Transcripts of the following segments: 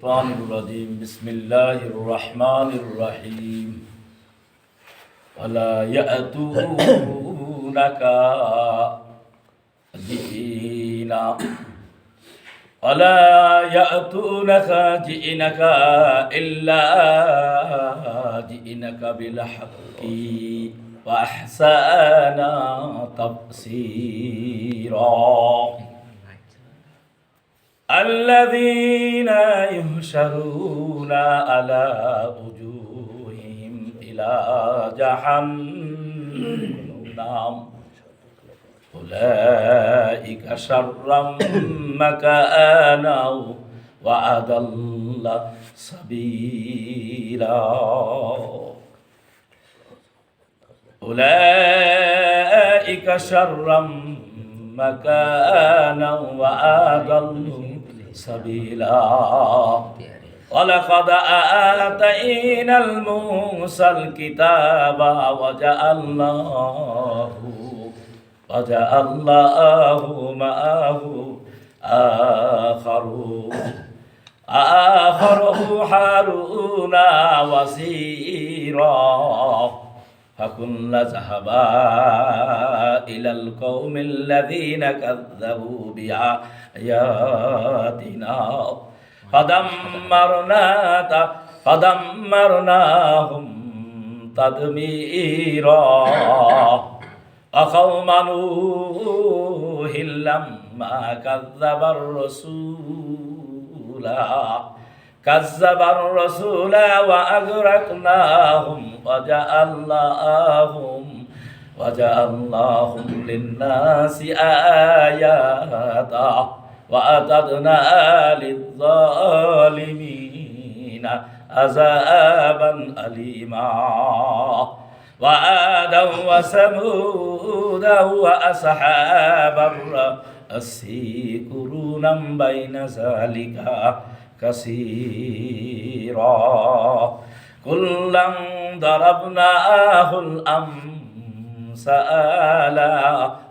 الشيطان الرجيم. بسم الله الرحمن الرحيم. ولا يأتونك جئنا ولا يأتونك جئنك إلا جئنك بالحق وأحسن تفسيرا الذين يهشرون على وجوههم إلى جهنم. أولئك شر مكآنا وأضل سبيلا. أولئك شر مكآنا وأضل سبيلا ولقد آتينا الموسى الكتاب وجعلناه وجعلناه معه آخر آخره هارون وزيرا فكنا ذهبا إلى القوم الذين كذبوا بآياتنا. فدمرنا فدمرناهم تدميرا. وقوم نوح لما كذب الرسول. كذب الرسول وأغرقناهم وجعلناهم وجعلناهم للناس آيات وأعتدنا للظالمين عذابا أليما. وآدا وثمودا وأصحاب الرس قرونا بين ذلك. كثيرا كلا ضربناه الأمثال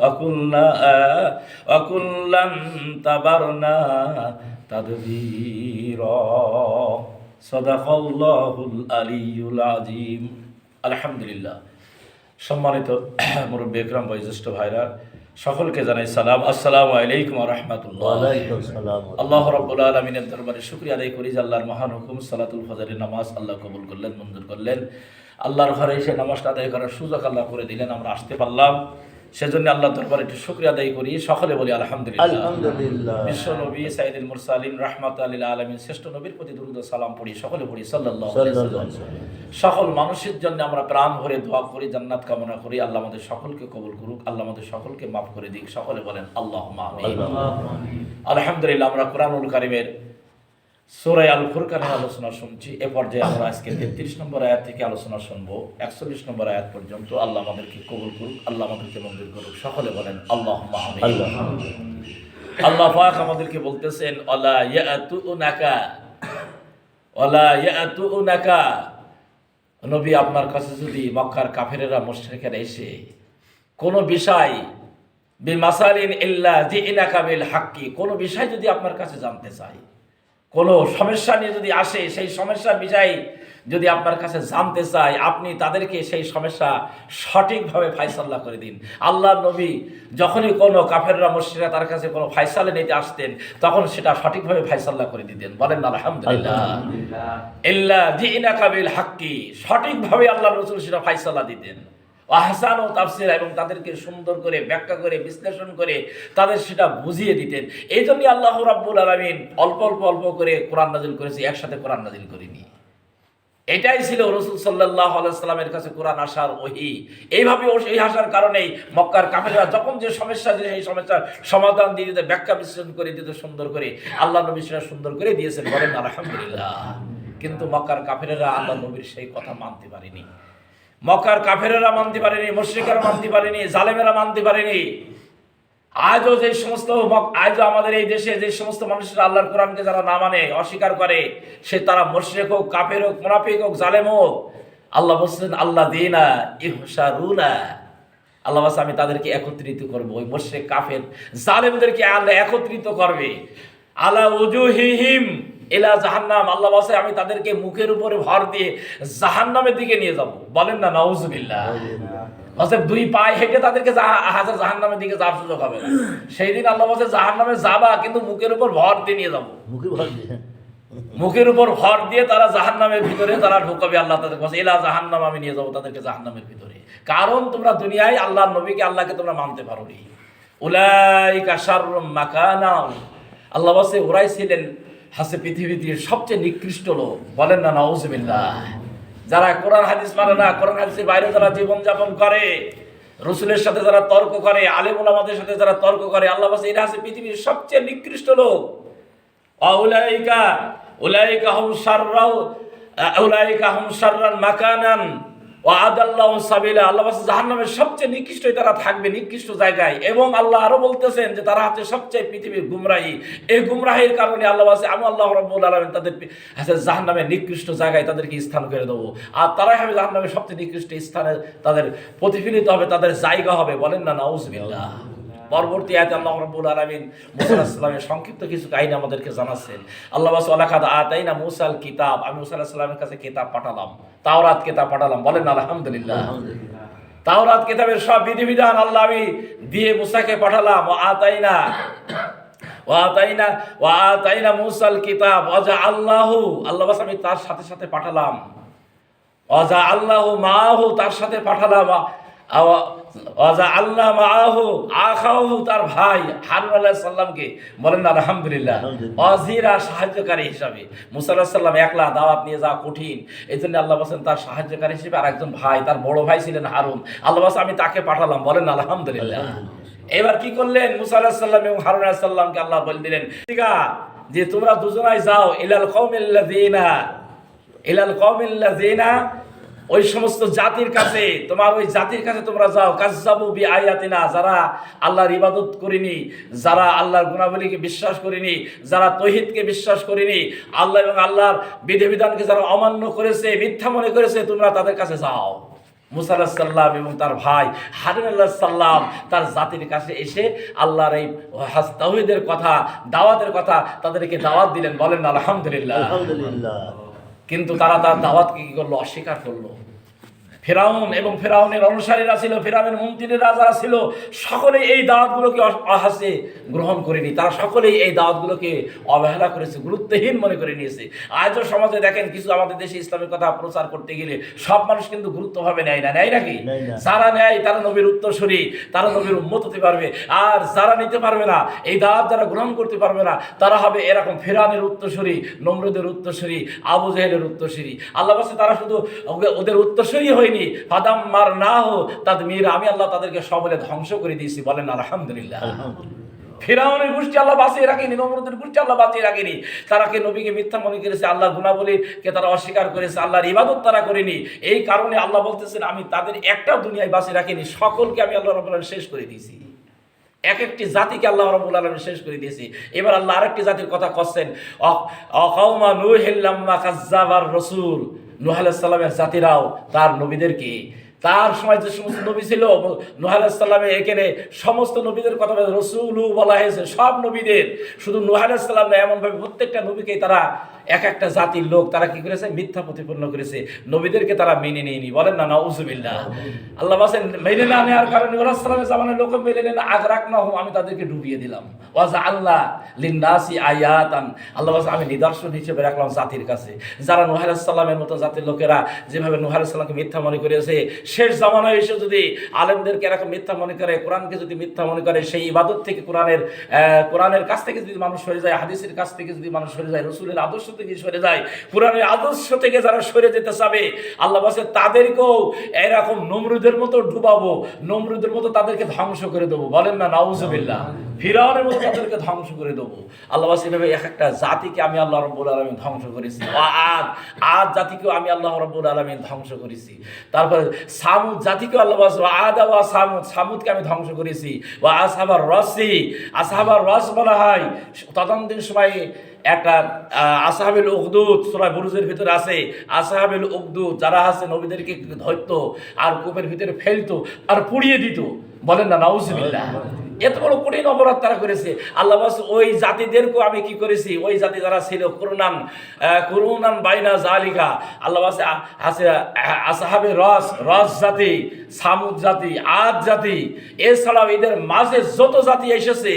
وكلا وكلا تبرنا تدبيرا صدق الله العلي العظيم الحمد لله সম্মানিত মুরব্বী একরাম বয়োজ্যেষ্ঠ ভাইরা সকলকে জানাই সালাম। আসসালাম আলাইকুম রহমতুল্লাহ। আল্লাহ রব্বুল আলমিনের দরবারে শুক্রিয়া আদায় করি যে আল্লাহর মহান হুকুম সালাতুল ফজরের নামাজ আল্লাহ কবুল করলেন মঞ্জুর করলেন। আল্লাহর ঘরে এসে নামাজটা আদায় করার সুযোগ আল্লাহ করে দিলেন আমরা আসতে পারলাম। সেজন্য আল্লাহ দরবারে একটু শুক্রিয়া আদায় করি সকলে বলি আলহামদুলিল্লাহ। বিশ্ব নবী সাইদুল মুরসালিম রহমত আল্লাহ আলমিন শ্রেষ্ঠ নবীর প্রতি দুরুদ সালাম পড়ি সকলে পড়ি। আলাইহি সকল মানুষের জন্য আমরা প্রাণ ভরে দোয়া করি জান্নাত কামনা করি আল্লাহ আমাদের সকলকে কবুল করুক আল্লাহ আমাদের সকলকে মাফ করে দিক সকলে বলেন আল্লাহ আলহামদুলিল্লাহ আমরা কোরআনুল কারিমের সুরাই আল ফুরকানের আলোচনা শুনছি। এ পর্যায়ে আমরা আজকে তেত্রিশ নম্বর আয়াত থেকে আলোচনা শুনব। একচল্লিশ নম্বর আয়াত পর্যন্ত আল্লাহ আমাদেরকে কবুল করুক আল্লাহ আমাদেরকে মঞ্জুর করুক। সকলে বলেন আল্লাহ আল্লাহ পাক আমাদেরকে বলতেছেন অলা ইয়াতুনাকা অলা ইয়াতুনাকা নবী আপনার কাছে যদি মক্কার কাফেরেরা মুশরিকেরা এসে কোনো বিষয় বিমাসালিন ইল্লা জিইনাকা বিল হাক্কি কোনো বিষয় যদি আপনার কাছে জানতে চাই কোনো সমস্যা নিয়ে যদি আসে সেই সমস্যা বিষয়ে যদি আপনার কাছে জানতে চাই আপনি তাদেরকে সেই সমস্যা সঠিকভাবে ফাইসাল্লা করে দিন। আল্লাহ নবী যখনই কোনো কাফেররা মসজিদরা তার কাছে কোনো ফাইসালে নিতে আসতেন তখন সেটা সঠিকভাবে ফাইসাল্লা করে দিতেন। বলেন না আলহামদুলিল্লাহ। ইল্লা জিনা কাবিল হাক্কি। সঠিকভাবে আল্লাহ রসুল সেটা ফাইসাল্লা দিতেন। আহসান ও তাফসির এবং তাদেরকে সুন্দর করে ব্যাখ্যা করে, বিশ্লেষণ করে তাদের সেটা বুঝিয়ে দিতেন। এই জন্যই আল্লাহ রাব্বুল আলমিন অল্প অল্প অল্প করে কোরআন নাজিল করেছে, একসাথে কোরআন নাজিল করিনি। এটাই ছিল রসুল সাল্লাহ আলাইস্লামের কাছে কোরআন আসার ওহি। এইভাবে ওই আসার কারণেই মক্কার কাফেরা যখন যে সমস্যা, যে সেই সমস্যার সমাধান দিয়ে দিতে, ব্যাখ্যা বিশ্লেষণ করে দিতে, সুন্দর করে আল্লাহ নবী সেটা সুন্দর করে দিয়েছেন বলেন, আলহামদুলিল্লাহ। কিন্তু মক্কার কাফেরেরা আল্লাহ নবীর সেই কথা মানতে পারেনি। মক্কার কাফেরেরা মানতে পারেনি, মুশরিকেরা মানতে পারেনি, জালেমেরা মানতে পারেনি। আজও যে সমস্ত আজও আমাদের এই দেশে যে সমস্ত মানুষেরা আল্লাহর কোরআনকে যারা না মানে অস্বীকার করে, সে তারা মুশরিক হোক, কাফের হোক, মুনাফিক হোক, জালেম হোক, আল্লাহ বলছেন আল্লাহ দিনা ইহসারুনা আল্লাহ বলছে, আমি তাদেরকে একত্রিত করব। ওই মুশরিক, কাফের, জালেমদেরকে আল্লাহ একত্রিত করবে। আলা উজুহিহিম। এলা জাহান্নাম আল্লাহ বসে আমি তাদেরকে মুখের উপরে ভর দিয়ে জাহান্নামের দিকে নিয়ে যাব। বলেন না নাউজুবিল্লাহ। অতএব দুই পায়ে হেঁটে তাদেরকে হাজার জাহান্নামের দিকে যাওয়ার সুযোগ হবে না। সেই দিন আল্লাহ বলছে জাহান্নামে যাবা কিন্তু মুখের উপর ভর দিয়ে নিয়ে যাব। মুখে ভর দিয়ে? মুখের উপর ভর দিয়ে তারা জাহান্নামের ভিতরে তারা ঢুকাবে আল্লাহ তাদের কাছে এলা জাহান্নাম আমি নিয়ে যাব তাদেরকে জাহান্নামের ভিতরে। কারণ তোমরা দুনিয়ায় আল্লাহ নবীকে আল্লাহকে তোমরা মানতে পারো নি উলাইকা শাররুম মাকানা আল্লাহ বসে ওরাই ছিলেন হাসে পৃথিবীতে সবচেয়ে নিকৃষ্ট লোক। বলেন না, নাউজুবিল্লাহ। যারা কোরআন, হাদিস মানে না, কোরআন, হাদিসের বাইরে যারা জীবনযাপন করে, রসুলের সাথে যারা তর্ক করে আলেম ওলামাদের সাথে যারা তর্ক করে, আল্লাহ বসে এরা হচ্ছে পৃথিবীর সবচেয়ে নিকৃষ্ট লোক। অউলাইকা উলাইকা হুম শাররাও উলাইকা হুম শাররান মাকানান। তারা হচ্ছে সবচেয়ে পৃথিবীর এই কারণে আল্লাহ আল্লাহ তাদের নিকৃষ্ট জায়গায় তাদেরকে স্থান করে দেবো। আর তারাই হবে জাহান্নামের সবচেয়ে নিকৃষ্ট স্থানে তাদের প্রতিফলিত হবে, তাদের জায়গা হবে। বলেন না পরবর্তী আয়াতে আল্লাহ রাব্বুল আলামিন মুসা আলাইহিস সালামের সংক্ষিপ্ত কিছু কাহিনী আমাদেরকে জানাচ্ছেন। আল্লাহ বাস ওয়ালাকাদ আতাইনা মুসাল কিতাব আমি মুসা আলাইহিস সালামের কাছে কিতাব পাঠালাম। তাওরাত কিতাব পাঠালাম। বলেন আলহামদুলিল্লাহ। তাওরাত কিতাবের সব বিধিবিধান আল্লাহ আমি দিয়ে মুসাকে পাঠালাম। ও আতাইনা ও আতাইনা ও আতাইনা মুসাল কিতাব অজা আল্লাহু। আল্লাহ আমি তার সাথে সাথে পাঠালাম। অজা আল্লাহ মাহু তার সাথে পাঠালাম। অজা আল্লাহ মাহু আখাহু তার ভাই হারুন আল্লাহ সাল্লামকে বলেন আলহামদুলিল্লাহ। অজিরা সাহায্যকারী হিসাবে মুসা আলাহিস সাল্লাম একলা দাওয়াত নিয়ে যাওয়া কঠিন। এই জন্য আল্লাহ বলছেন তার সাহায্যকারী হিসেবে আর একজন ভাই তার বড় ভাই ছিলেন হারুন। আল্লাহ বাস আমি তাকে পাঠালাম। বলেন আলহামদুলিল্লাহ। এবার কি করলেন? মুসা আলাহিস সাল্লাম এবং হারুন আলাইহিস সাল্লামকে আল্লাহ বলে দিলেন ঠিক যে তোমরা দুজনাই যাও ইলাল কওমিল্লাযিনা ইলাল কওমিল্লাযিনা ওই সমস্ত জাতির কাছে তোমার ওই জাতির কাছে তোমরা যাও। কাজ্জাবু বি আয়াতিনা যারা আল্লাহর ইবাদত করিনি, যারা আল্লাহর গুণাবলীকে বিশ্বাস করিনি, যারা তৌহিদকে বিশ্বাস করিনি, আল্লাহ এবং আল্লাহর বিধিবিধানকে যারা অমান্য করেছে, মিথ্যা মনে করেছে, তোমরা তাদের কাছে যাও। মুসা সাল্লাম এবং তার ভাই হারুন আল্লাহ সাল্লাম তার জাতির কাছে এসে আল্লাহর এই হাস- কথা, দাওয়াতের কথা তাদেরকে দাওয়াত দিলেন। বলেন, আলহামদুলিল্লাহ। আলহামদুলিল্লাহ। কিন্তু তারা তার দাওয়াতকে কি করল? অস্বীকার করল। ফেরাউন এবং ফেরাউনের অনুসারীরা ছিল ফেরাউনের মন্ত্রীরা যারা ছিল সকলেই এই দাওয়াতগুলোকে অহাসে গ্রহণ করেনি তারা সকলেই এই দাওয়াতগুলোকে অবহেলা করেছে গুরুত্বহীন মনে করে নিয়েছে। আজও সমাজে দেখেন কিছু আমাদের দেশে ইসলামের কথা প্রচার করতে গেলে সব মানুষ কিন্তু গুরুত্বভাবে নেয় না নেয় নাকি যারা নেয় তারা নবীর উত্তরসূরি তারা নবীর উম্মত হতে পারবে আর যারা নিতে পারবে না এই দাওয়াত যারা গ্রহণ করতে পারবে না তারা হবে এরকম ফেরানের উত্তরসূরি নমরুদের উত্তরসূরি আবু জাহেলের উত্তরসূরি। আল্লাহ তারা শুধু ওদের উত্তরসূরি হয়নি ফাদাম মার না হো তাদ মীর আমি আল্লাহ তাদেরকে সবলে ধ্বংস করে দিয়েছি। বলেন আলহামদুলিল্লাহ। ফেরাউনের গোষ্ঠী আল্লাহ বাঁচিয়ে রাখেনি নমরুদের গোষ্ঠী আল্লাহ বাঁচিয়ে রাখেনি। তারা কে নবীকে মিথ্যা মনে করেছে আল্লাহ গুণাবলীকে তারা অস্বীকার করেছে আল্লাহর ইবাদত তারা করেনি। এই কারণে আল্লাহ বলতেছেন আমি তাদের একটা দুনিয়ায় বাঁচিয়ে রাখিনি সকলকে আমি আল্লাহ রব্বুল শেষ করে দিয়েছি। এক একটি জাতিকে আল্লাহ রব্বুল আলামিন শেষ করে দিয়েছি। এবার আল্লাহ আরেকটি জাতির কথা করছেন নূহিল্লাম্মা কাজ্জাবার রাসূল। নূহ আলাইহিস সালামের জাতিরাও তার নবীদেরকে তার সময় যে সমস্ত নবী ছিল নূহ আলাইহিস সালামে এখানে সমস্ত নবীদের কথা বলে রসুলু বলা হয়েছে সব নবীদের শুধু নূহ আলাইহিস সালাম না এমনভাবে প্রত্যেকটা নবীকেই তারা এক একটা জাতির লোক তারা কি করেছে? মিথ্যা প্রতিপন্ন করেছে। নবীদেরকে তারা মেনে নেয়নি। বলেন না নাউজুবিল্লাহ। আল্লাহ বলেন মেনে না নেওয়ার কারণে ওরা সালামের জামানের লোক মেনে নেন আগ রাখ না আমি তাদেরকে ডুবিয়ে দিলাম। ওয়াজা আল্লাহ লিন্নাসি আয়াতান। আল্লাহ বলছে আমি নিদর্শন হিসেবে রাখলাম জাতির কাছে। যারা নুহ আলাইহিস সালামের মতো জাতির লোকেরা যেভাবে নুহ আলাইহিস সালামকে মিথ্যা মনে করেছে শেষ জামানায় এসে যদি আলেমদেরকে এরকম মিথ্যা মনে করে, কোরআনকে যদি মিথ্যা মনে করে, সেই ইবাদত থেকে কোরআনের কোরআনের কাছ থেকে যদি মানুষ সরে যায়, হাদিসের কাছ থেকে যদি মানুষ সরে যায়, রসুলের আদর্শ থেকে সরে যায়, কোরআনের আদর্শ থেকে যারা সরে যেতে চাবে, আল্লাহ বলছে, তাদেরকেও এরকম নমরুদের মতো ডুবাবো, নমরুদের মতো তাদেরকে ধ্বংস করে দেবো। বলেন না, নাউজুবিল্লাহ। ফিরাউনের মতো তাদেরকে ধ্বংস করে দেবো। আল্লাহ বলছে, এভাবে এক একটা জাতিকে আমি আল্লাহ রব্বুল আলমিন ধ্বংস করেছি। আদ আদ জাতিকেও আমি আল্লাহ রব্বুল আলমিন ধ্বংস করেছি। তারপরে সামুদ জাতিকে আল্লাহ আদা ওয়া সামুদ, সামুদকে আমি ধ্বংস করেছি। ও আসাবার রসি আসাবার রস বলা হয়। তদন্তিন সময় একটা আসাহাবিল উকদুদ সবাই বুরুজের ভিতরে আছে, আসাহাবিল উকদুদ যারা আছে নবীদেরকে ধরতো আর কূপের ভিতরে ফেলতো আর পুড়িয়ে দিত। বলেন না, নাউজুবিল্লাহ। এত বড় কঠিন অপরাধ তারা করেছে। আল্লাহ ওই জাতিদেরকেও আমি কি করেছি? ওই জাতি যারা ছিল করুণান করুণান বাইনা জালিকা আল্লাহ আছে আসহাবে রস রস জাতি, সামুদ জাতি, আদ জাতি। এছাড়াও এদের মাঝে যত জাতি এসেছে,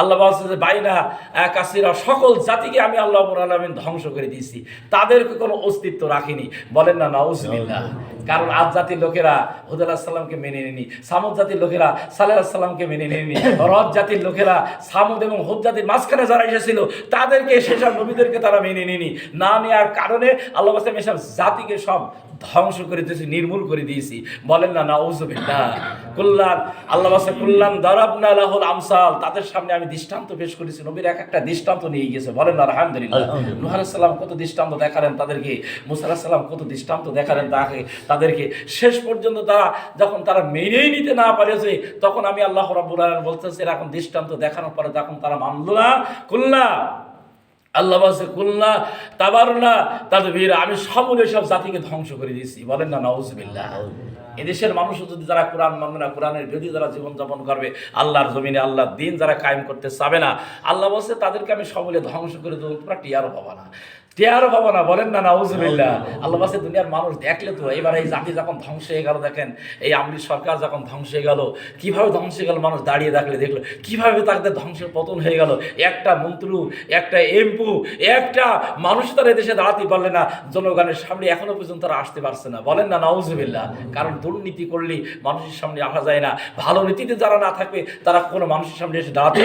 আল্লাহ বাইনা কাসিরা, সকল জাতিকে আমি আল্লাহ আলমিন ধ্বংস করে দিয়েছি। তাদেরকে কোনো অস্তিত্ব রাখিনি। বলেন না নওজবিল্লাহ কারণ আজ জাতির লোকেরা হুদ সাল্লামকে মেনে নেনি সামুদ জাতির লোকেরা সালেহ সাল্লামকে মেনে নেনি রদ জাতির লোকেরা সামুদ এবং হুদ জাতির মাঝখানে যারা এসেছিল তাদেরকে সেসব নবীদেরকে তারা মেনে নেনি না নেওয়ার কারণে আল্লাহ আসলাম এসব জাতিকে সব ধ্বংস করে দিয়েছি নির্মূল করে দিয়েছি। বলেন না না নাউজুবিল্লাহ কুল্লান আল্লাহ বাসা কুল্লান দারাবনা লাহুল আমসাল। তাদের সামনে আমি দৃষ্টান্ত পেশ করেছি। নবীর এক একটা দৃষ্টান্ত নিয়ে গিয়েছে। বলেন না আলহামদুলিল্লাহ। আলহামদুলিল্লাহ। নূহ আলাইহিস সালাম কত দৃষ্টান্ত দেখালেন তাদেরকে? মুসা আলাইহিস সালাম কত দৃষ্টান্ত দেখালেন তাকে? তাদেরকে শেষ পর্যন্ত তারা যখন তারা মেনেই নিতে না পারেছে, তখন আমি আল্লাহ রাব্বুল আলামিন বলতেছি এরকম দৃষ্টান্ত দেখানোর পরে তখন তারা মানল না। কুল্লা, আল্লাহ বলছে, কুল্লা তাবারনা তাদবীর, আমি সমূলে সব জাতিকে ধ্বংস করে দিয়েছি। বলেন না, নাউজুবিল্লাহ। এদেশের মানুষ যদি যারা কোরআন মানবে না, কোরআনের বিরোধী যারা জীবনযাপন করবে, আল্লাহর জমিনে আল্লাহর দিন যারা কায়েম করতে চাবে না, আল্লাহ বলছে, তাদেরকে আমি সমূলে ধ্বংস করে দেবো, তোমরা টিয়ারও পাবা না। টিয়ারও পাবো না বলেন না নাউজুবিল্লাহ। আল্লাহ বলছে দুনিয়ার মানুষ দেখলে তো এবার এই জাতি যখন ধ্বংস হয়ে গেল দেখেন এই আমলি সরকার যখন ধ্বংস হয়ে গেল কীভাবে ধ্বংস হয়ে গেল মানুষ দাঁড়িয়ে দেখলে দেখল কীভাবে তাদের ধ্বংসের পতন হয়ে গেল একটা মন্ত্রী একটা এমপু একটা মানুষ তারা দেশে দাঁড়াতে পারলে না জনগণের সামনে এখনও পর্যন্ত তারা আসতে পারছে না। বলেন না নাউজুবিল্লাহ। কারণ দুর্নীতি করলে মানুষের সামনে আসা যায় না। ভালো নীতিতে যারা না থাকবে তারা কোনো মানুষের সামনে এসে দাঁড়াতে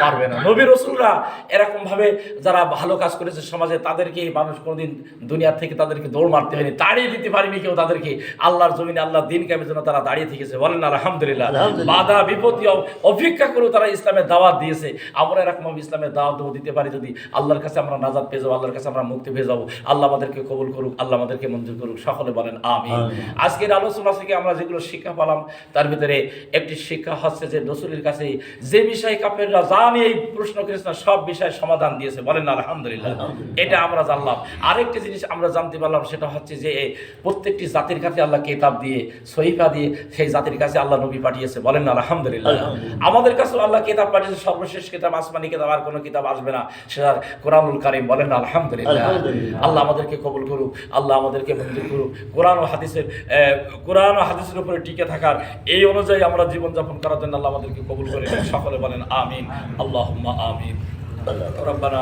পারবে না। নবী রসুলরা এরকমভাবে যারা ভালো কাজ করেছে সমাজে তাদেরকে মানুষ কোনোদিন দুনিয়া থেকে তাদেরকে দৌড় মারতে হয়নি তাড়িয়ে দিতে পারেনি কেউ তাদেরকে। আল্লাহর জমিনে আল্লাহর দিন কামের জন্য তারা দাঁড়িয়ে থেকেছে। বলেন আলহামদুলিল্লাহ। বাধা বিপত্তি অপেক্ষা করেও তারা ইসলামের দাওয়াত দিয়েছে। আমরা এরকম ইসলামের দাওয়াত দিতে পারি যদি আল্লাহর কাছে আমরা নাজাদ পেয়ে যাব আল্লাহর কাছে আমরা মুক্তি পেয়ে যাব। আল্লাহ আমাদেরকে কবুল করুক আল্লাহ আমাদেরকে মঞ্জুর করুক। সকলে বলেন আমি আজকের আলোচনা থেকে আমরা যেগুলো শিক্ষা পেলাম তার ভিতরে একটি শিক্ষা হচ্ছে যে রসুলের কাছে যে বিষয়ে কাপেররা নিয়ে এই প্রশ্ন না, সব বিষয়ে সমাধান দিয়েছে। বলেন আলহামদুলিল্লাহ। এটা আমরা জানলাম। আরেকটি জিনিস আমরা জানতে পারলাম সেটা হচ্ছে যে প্রত্যেকটি জাতির কাছে আল্লাহ কেতাব দিয়ে সহিফা দিয়ে সেই জাতির কাছে আল্লাহ নবী পাঠিয়েছে। বলেন না আলহামদুলিল্লাহ। আমাদের কাছে আল্লাহ কেতাব পাঠিয়েছে সর্বশেষ কেতাব আসমানি কেতাব আর কোনো কিতাব আসবে না। সেটা কোরআনুল কারিম বলেন না আলহামদুলিল্লাহ। আল্লাহ আমাদেরকে কবুল করুক আল্লাহ আমাদেরকে মঞ্জুর করুক। কোরআন ও হাদিসের কোরআন ও হাদিসের উপরে টিকে থাকার এই অনুযায়ী আমরা জীবনযাপন করার জন্য আল্লাহ আমাদেরকে কবুল করে সকলে বলেন আমিন। আল্লাহ আমিন। রব্বানা